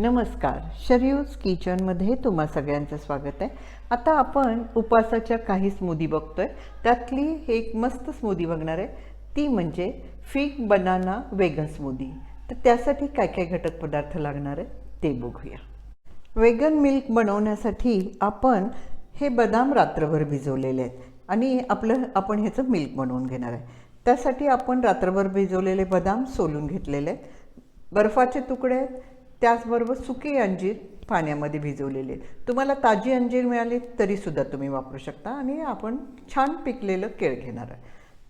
नमस्कार. शरीयूज किचनमध्ये तुम्हा सगळ्यांचं स्वागत आहे. आता आपण उपासाच्या काही स्मूदी बघतोय. त्यातली एक मस्त स्मूदी बघणार आहे. ती म्हणजे फिक बनाना वेगन स्मूदी. तर त्यासाठी काय काय घटक पदार्थ लागणार आहे ते बघूया. वेगन मिल्क बनवण्यासाठी आपण हे बदाम रात्रभर भिजवलेले आहेत. आणि आपलं आपण ह्याचं मिल्क बनवून घेणार आहे. त्यासाठी आपण रात्रभर भिजवलेले बदाम सोलून घेतलेले आहेत. बर्फाचे तुकडे आहेत. त्याचबरोबर सुके अंजीर पाण्यामध्ये भिजवलेले. तुम्हाला ताजी अंजीर मिळाली तरीसुद्धा तुम्ही वापरू शकता आणि आपण छान पिकलेलं केळ घेणार आहे.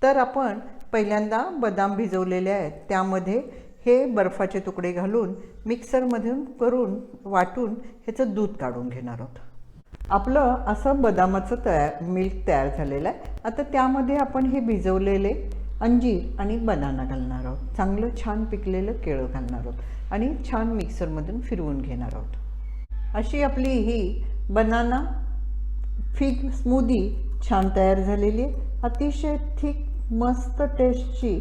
तर आपण पहिल्यांदा बदाम भिजवलेले आहेत. त्यामध्ये हे बर्फाचे तुकडे घालून मिक्सरमधून करून वाटून ह्याचं दूध काढून घेणार आहोत. आपलं असं बदामाचं तयार मिल्क तयार झालेलं आहे. आता त्यामध्ये आपण हे भिजवलेले अंजीर आणि बनाना घालणार आहोत. चांगलं छान पिकलेलं केळं घालणार आहोत आणि छान मिक्सरमधून फिरवून घेणार आहोत. अशी आपली ही बनाना फिग स्मूदी छान तयार झालेली आहे. अतिशय थिक मस्त टेस्टची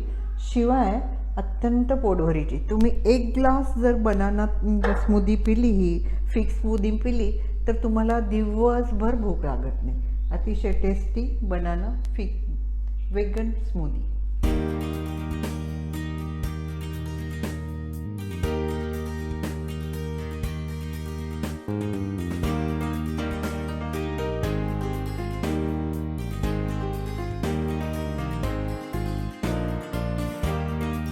शिवाय अत्यंत पोटभरीची. तुम्ही एक ग्लास जर बनाना स्मूदी पिली ही फिग स्मूदी पिली तर तुम्हाला दिवसभर भूक लागत नाही. अतिशय tasty banana fig vegan smoothie thank you.